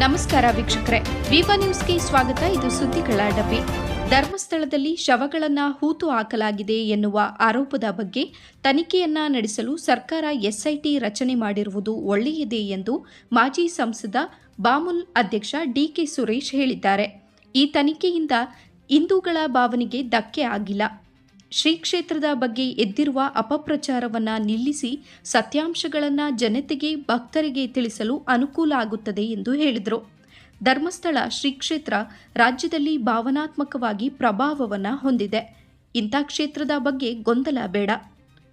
ನಮಸ್ಕಾರ ವೀಕ್ಷಕರೇ. ವಿವ ನ್ಯೂಸ್ಗೆ ಸ್ವಾಗತ. ಇದು ಸುದ್ದಿಗಳ ಡಬ್ಬಿ. ಧರ್ಮಸ್ಥಳದಲ್ಲಿ ಶವಗಳನ್ನು ಹೂತು ಹಾಕಲಾಗಿದೆ ಎನ್ನುವ ಆರೋಪದ ಬಗ್ಗೆ ತನಿಖೆಯನ್ನ ನಡೆಸಲು ಸರ್ಕಾರ ಎಸ್ಐಟಿ ರಚನೆ ಮಾಡಿರುವುದು ಒಳ್ಳೆಯದೇ ಎಂದು ಮಾಜಿ ಸಂಸದ ಬಾಮುಲ್ ಅಧ್ಯಕ್ಷ ಡಿಕೆ ಸುರೇಶ್ ಹೇಳಿದ್ದಾರೆ. ಈ ತನಿಖೆಯಿಂದ ಹಿಂದೂಗಳ ಭಾವನೆಗೆ ಧಕ್ಕೆ ಆಗಿಲ್ಲ. ಶ್ರೀ ಕ್ಷೇತ್ರದ ಬಗ್ಗೆ ಎದ್ದಿರುವ ಅಪಪ್ರಚಾರವನ್ನ ನಿಲ್ಲಿಸಿ ಸತ್ಯಾಂಶಗಳನ್ನು ಜನತೆಗೆ, ಭಕ್ತರಿಗೆ ತಿಳಿಸಲು ಅನುಕೂಲ ಆಗುತ್ತದೆ ಎಂದು ಹೇಳಿದರು. ಧರ್ಮಸ್ಥಳ ಶ್ರೀ ಕ್ಷೇತ್ರ ರಾಜ್ಯದಲ್ಲಿ ಭಾವನಾತ್ಮಕವಾಗಿ ಪ್ರಭಾವವನ್ನು ಹೊಂದಿದೆ. ಇಂಥ ಕ್ಷೇತ್ರದ ಬಗ್ಗೆ ಗೊಂದಲ ಬೇಡ.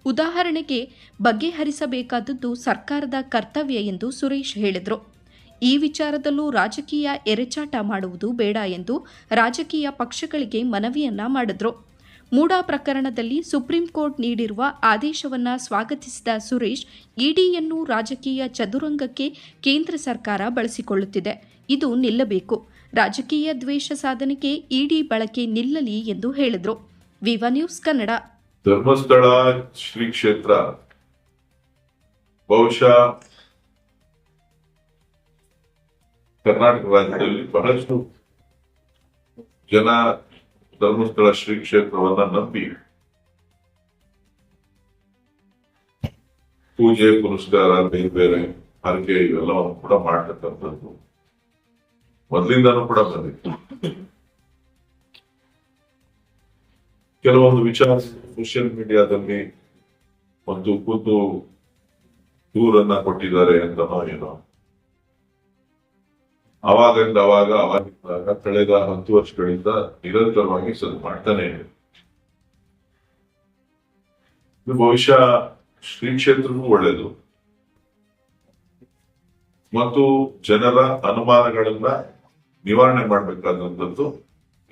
ಉದಾಹರಣೆಗೆ, ಬಗೆಹರಿಸಬೇಕಾದದ್ದು ಸರ್ಕಾರದ ಕರ್ತವ್ಯ ಎಂದು ಸುರೇಶ್ ಹೇಳಿದರು. ಈ ವಿಚಾರದಲ್ಲೂ ರಾಜಕೀಯ ಎರೆಚಾಟ ಮಾಡುವುದು ಬೇಡ ಎಂದು ರಾಜಕೀಯ ಪಕ್ಷಗಳಿಗೆ ಮನವಿಯನ್ನ ಮಾಡಿದ್ರು. ಮೂಡಾ ಪ್ರಕರಣದಲ್ಲಿ ಸುಪ್ರೀಂ ಕೋರ್ಟ್ ನೀಡಿರುವ ಆದೇಶವನ್ನು ಸ್ವಾಗತಿಸಿದ ಸುರೇಶ್, ಇಡಿಯನ್ನು ರಾಜಕೀಯ ಚದುರಂಗಕ್ಕೆ ಕೇಂದ್ರ ಸರ್ಕಾರ ಬಳಸಿಕೊಳ್ಳುತ್ತಿದೆ. ಇದು ನಿಲ್ಲಬೇಕು. ರಾಜಕೀಯ ದ್ವೇಷ ಸಾಧನೆಗೆ ಇಡಿ ಬಳಕೆ ನಿಲ್ಲಲಿ ಎಂದು ಹೇಳಿದರು. ವಿವ ನ್ಯೂಸ್ ಕನ್ನಡ. ಧರ್ಮಸ್ಥಳ, ಶ್ರೀ ಕ್ಷೇತ್ರ. ಬಹುಶಃ ಕರ್ನಾಟಕ ರಾಜ್ಯದಲ್ಲಿ ಬಹಳಷ್ಟು ಜನ ಧರ್ಮಸ್ಥಳ ಶ್ರೀ ಕ್ಷೇತ್ರವನ್ನ ನಂಬಿ ಪೂಜೆ ಪುರಸ್ಕಾರ ಬೇರೆ ಬೇರೆ ಹರಕೆ ಇವೆಲ್ಲವನ್ನು ಕೂಡ ಮಾಡತಕ್ಕಂಥದ್ದು ಮೊದಲಿಂದಾನು ಕೂಡ ಬಂದಿತ್ತು ಕೆಲವೊಂದು ವಿಚಾರ ಸೋಷಿಯಲ್ ಮೀಡಿಯಾದಲ್ಲಿ ಒಂದು ಖುದ್ದು ದೂರನ್ನ ಕೊಟ್ಟಿದ್ದಾರೆ ಅಂತನೋ ಏನೋ ಅವಾಗಿಂದ ಅವಾಗ, ಅವಾಗಿದ್ದಾಗ, ಕಳೆದ ಹತ್ತು ವರ್ಷಗಳಿಂದ ನಿರಂತರವಾಗಿ ಸದ್ ಮಾಡ್ತಾನೆ ಇದೆ ಬಹುಶಃ ಶ್ರೀ ಕ್ಷೇತ್ರಕ್ಕೂ ಒಳ್ಳೇದು. ಮತ್ತು ಜನರ ಅನುಮಾನಗಳನ್ನ ನಿವಾರಣೆ ಮಾಡಬೇಕಾದಂಥದ್ದು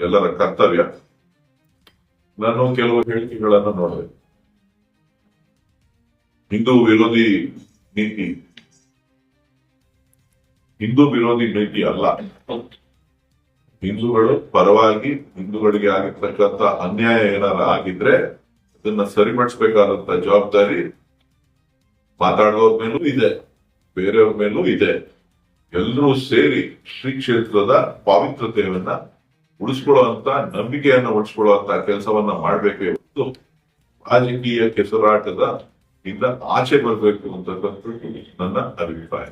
ಎಲ್ಲರ ಕರ್ತವ್ಯ. ನಾನು ಕೆಲವು ಹೇಳಿಕೆಗಳನ್ನು ನೋಡಿದೆ. ಹಿಂದೂ ವಿರೋಧಿ ನೀತಿ ಹಿಂದೂ ವಿರೋಧಿ ನೀತಿ ಅಲ್ಲ. ಹಿಂದೂಗಳು ಪರವಾಗಿ ಹಿಂದೂಗಳಿಗೆ ಆಗಿರ್ತಕ್ಕಂಥ ಅನ್ಯಾಯ ಏನಾರ ಆಗಿದ್ರೆ ಅದನ್ನ ಸರಿಮಡಿಸಬೇಕಾದಂತ ಜವಾಬ್ದಾರಿ ಮಾತಾಡುವವ್ರ ಮೇಲೂ ಇದೆ, ಬೇರೆಯವ್ರ ಮೇಲೂ ಇದೆ. ಎಲ್ಲರೂ ಸೇರಿ ಶ್ರೀ ಕ್ಷೇತ್ರದ ಪಾವಿತ್ರತೆಯನ್ನ ಉಳಿಸ್ಕೊಳ್ಳುವಂತ, ನಂಬಿಕೆಯನ್ನ ಉಳಿಸ್ಕೊಳ್ಳುವಂತ ಕೆಲಸವನ್ನ ಮಾಡ್ಬೇಕೇ ಹೊರತು ರಾಜಕೀಯ ಕೆಸರಾಟದ ಇಂದ ಆಚೆ ಬರಬೇಕು ಅಂತಕ್ಕಂಥದ್ದು ನನ್ನ ಅಭಿಪ್ರಾಯ.